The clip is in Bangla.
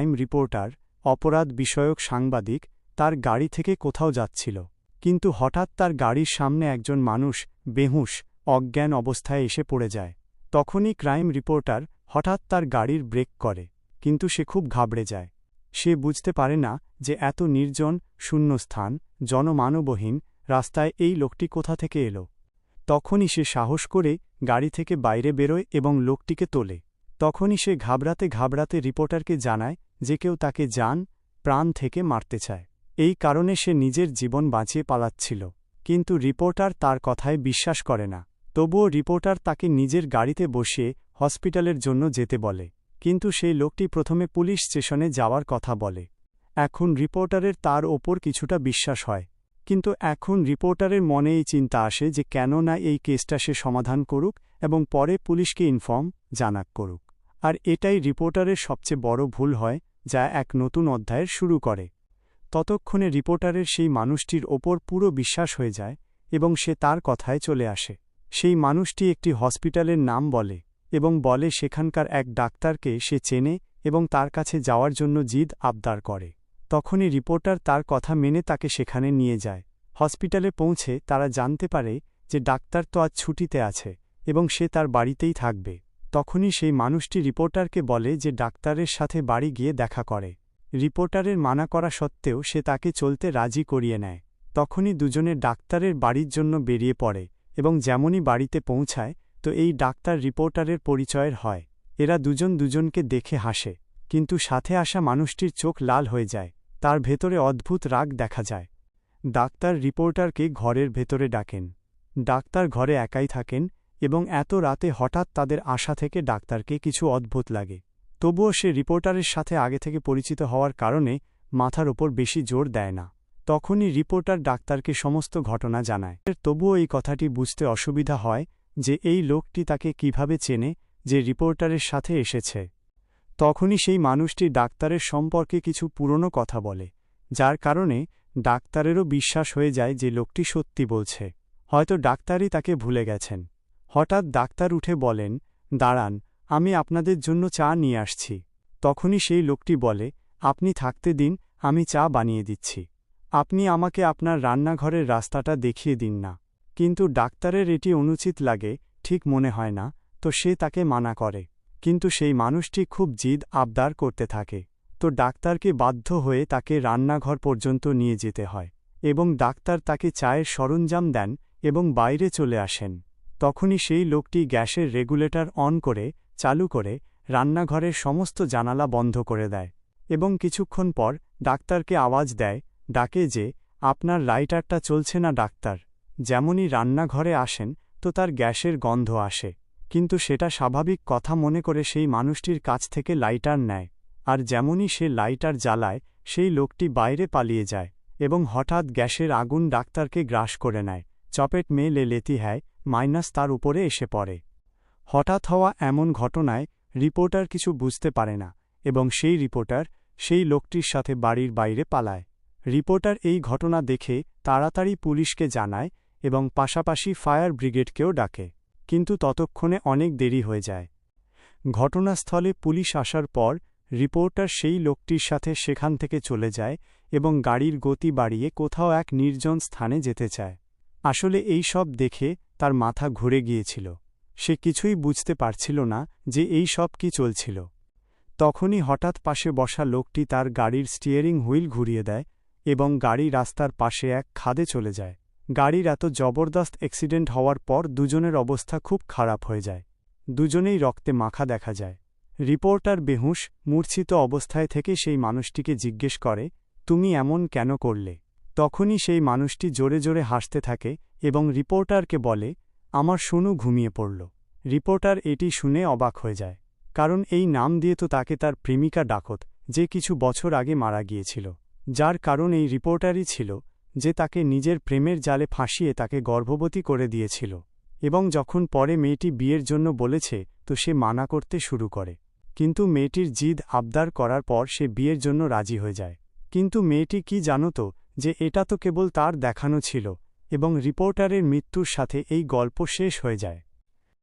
ক্রাইম রিপোর্টার, অপরাধ বিষয়ক সাংবাদিক, তার গাড়ি থেকে কোথাও যাচ্ছিল। কিন্তু হঠাৎ তার গাড়ির সামনে একজন মানুষ, বেহুশ, অজ্ঞান অবস্থায় এসে পড়ে যায়। তখনই ক্রাইম রিপোর্টার হঠাৎ তার গাড়ির ব্রেক করে, কিন্তু সে খুব ঘাবড়ে যায়। সে বুঝতে পারে না যে এত নির্জন, শূন্যস্থান, জনমানবহীন, রাস্তায় এই লোকটি কোথা থেকে এলো। তখনই সে সাহস করে গাড়ি থেকে বাইরে বেরোয় এবং লোকটিকে তোলে। তখনই সে ঘাবড়াতে ঘাবড়াতে রিপোর্টারকে জানায় যে কেউ তাকে যান, প্রাণ থেকে মারতে চায়। এই কারণে সে নিজের জীবন বাঁচিয়ে পালাচ্ছিল। কিন্তু রিপোর্টার তার কথায় বিশ্বাস করে না। তবুও রিপোর্টার তাকে নিজের গাড়িতে বসিয়ে হসপিটালের জন্য যেতে বলে। কিন্তু সেই লোকটি প্রথমে পুলিশ স্টেশনে যাওয়ার কথা বলে। এখন রিপোর্টারের তার ওপর কিছুটা বিশ্বাস হয়। কিন্তু এখন রিপোর্টারের মনে এই চিন্তা আসে যে কেন না এই কেসটা সে সমাধান করুক এবং পরে পুলিশকে ইনফর্ম জানাক করুক। আর এটাই রিপোর্টারের সবচেয়ে বড় ভুল হয় যা এক নতুন অধ্যায়ের শুরু করে। ততক্ষণে রিপোর্টারের সেই মানুষটির ওপর পুরো বিশ্বাস হয়ে যায় এবং সে তার কথায় চলে আসে। সেই মানুষটি একটি হসপিটালের নাম বলে এবং বলে সেখানকার এক ডাক্তারকে সে চেনে এবং তার কাছে যাওয়ার জন্য জিদ আবদার করে। তখনই রিপোর্টার তার কথা মেনে তাকে সেখানে নিয়ে যায়। হসপিটালে পৌঁছে তারা জানতে পারে যে ডাক্তার তো আজ ছুটিতে আছে এবং সে তার বাড়িতেই থাকবে। তখনই সেই মানুষটি রিপোর্টারকে বলে যে ডাক্তারের সাথে বাড়ি গিয়ে দেখা করে। রিপোর্টারের মানা করা সত্ত্বেও সে তাকে চলতে রাজি করিয়ে নেয়। তখনই দুজনে ডাক্তারের বাড়ির জন্য বেরিয়ে পড়ে এবং যেমনই বাড়িতে পৌঁছায়, তো এই ডাক্তার রিপোর্টারের পরিচয়ের হয়। এরা দুজন দুজনকে দেখে হাসে, কিন্তু সাথে আসা মানুষটির চোখ লাল হয়ে যায়, তার ভেতরে অদ্ভুত রাগ দেখা যায়। ডাক্তার রিপোর্টারকে ঘরের ভেতরে ডাকেন। ডাক্তার ঘরে একাই থাকেন এবং এত রাতে হঠাৎ তাদের আশা থেকে ডাক্তারকে কিছু অদ্ভুত লাগে। তবুও সে রিপোর্টারের সাথে আগে থেকে পরিচিত হওয়ার কারণে মাথার ওপর বেশি জোর দেয় না। তখনই রিপোর্টার ডাক্তারকে সমস্ত ঘটনা জানায়। তবুও এই কথাটি বুঝতে অসুবিধা হয় যে এই লোকটি তাকে কীভাবে চেনে যে রিপোর্টারের সাথে এসেছে। তখনই সেই মানুষটি ডাক্তারের সম্পর্কে কিছু পুরনো কথা বলে, যার কারণে ডাক্তারেরও বিশ্বাস হয়ে যায় যে লোকটি সত্যি বলছে। হয়তো ডাক্তারই তাকে ভুলে গেছেন। হঠাৎ ডাক্তার উঠে বলেন, দাঁড়ান, আমি আপনাদের জন্য চা নিয়ে আসছি। তখনই সেই লোকটি বলে, আপনি থাকতে দিন, আমি চা বানিয়ে দিচ্ছি। আপনি আমাকে আপনার রান্নাঘরের রাস্তাটা দেখিয়ে দিন না। কিন্তু ডাক্তারের এটি অনুচিত লাগে, ঠিক মনে হয় না, তো সে তাকে মানা করে। কিন্তু সেই মানুষটি খুব জিদ আবদার করতে থাকে। তো ডাক্তারকে বাধ্য হয়ে তাকে রান্নাঘর পর্যন্ত নিয়ে যেতে হয় এবং ডাক্তার তাকে চায়ের সরঞ্জাম দেন এবং বাইরে চলে আসেন। তখনই সেই লোকটি গ্যাসের রেগুলেটর অন করে, চালু করে, রান্নাঘরের সমস্ত জানালা বন্ধ করে দেয় এবং কিছুক্ষণ পর ডাক্তারকে আওয়াজ দেয়, ডাকে যে, আপনার লাইটারটা চলছে না ডাক্তার। যেমনই রান্নাঘরে আসেন, তো তার গ্যাসের গন্ধ আসে। কিন্তু সেটা স্বাভাবিক কথা মনে করে সেই মানুষটির কাছ থেকে লাইটার নেয়। আর যেমনই সে লাইটার জ্বালায়, সেই লোকটি বাইরে পালিয়ে যায় এবং হঠাৎ গ্যাসের আগুন ডাক্তারকে গ্রাস করে নেয়। চপেট মেয়ে লেতি হ্যায় মাইনাস তার উপরে এসে পড়ে। হঠাৎ হওয়া এমন ঘটনায় রিপোর্টার কিছু বুঝতে পারে না এবং সেই রিপোর্টার সেই লোকটির সাথে বাড়ির বাইরে পালায়। রিপোর্টার এই ঘটনা দেখে তাড়াতাড়ি পুলিশকে জানায় এবং পাশাপাশি ফায়ার ব্রিগেডকেও ডাকে, কিন্তু ততক্ষণে অনেক দেরি হয়ে যায়। ঘটনাস্থলে পুলিশ আসার পর রিপোর্টার সেই লোকটির সাথে সেখান থেকে চলে যায় এবং গাড়ির গতি বাড়িয়ে কোথাও এক নির্জন স্থানে যেতে চায়। আসলে এই সব দেখে তার মাথা ঘুরে গিয়েছিল। সে কিছুই বুঝতে পারছিল না যে এই সব কি চলছিল। তখনই হঠাৎ পাশে বসা লোকটি তার গাড়ির স্টিয়ারিং হুইল ঘুরিয়ে দেয় এবং গাড়ি রাস্তার পাশে এক খাদে চলে যায়। গাড়ির এত জবরদস্ত অ্যাক্সিডেন্ট হওয়ার পর দুজনের অবস্থা খুব খারাপ হয়ে যায়। দুজনেই রক্তে মাখা দেখা যায়। রিপোর্টার বেহুশ, মূর্ছিত অবস্থায় থেকে সেই মানুষটিকে জিজ্ঞেস করে, তুমি এমন কেন করলে? তখনই সেই মানুষটি জোরে জোরে হাসতে থাকে এবং রিপোর্টারকে বলে, আমার শুনু ঘুমিয়ে পড়ল। রিপোর্টার এটি শুনে অবাক হয়ে যায়, কারণ এই নাম দিয়ে তো তাকে তার প্রেমিকা ডাকত, যে কিছু বছর আগে মারা গিয়েছিল। যার কারণ এই রিপোর্টারই ছিল, যে তাকে নিজের প্রেমের জালে ফাঁসিয়ে তাকে গর্ভবতী করে দিয়েছিল। এবং যখন পরে মেয়েটি বিয়ের জন্য বলেছে, তো সে মানা করতে শুরু করে। কিন্তু মেয়েটির জিদ আবদার করার পর সে বিয়ের জন্য রাজি হয়ে যায়। কিন্তু মেয়েটি কি জানত যে এটা তো কেবল তার দেখানো ছিল, এবং রিপোর্টারের মৃত্যুর সাথে এই গল্প শেষ হয়ে যায়।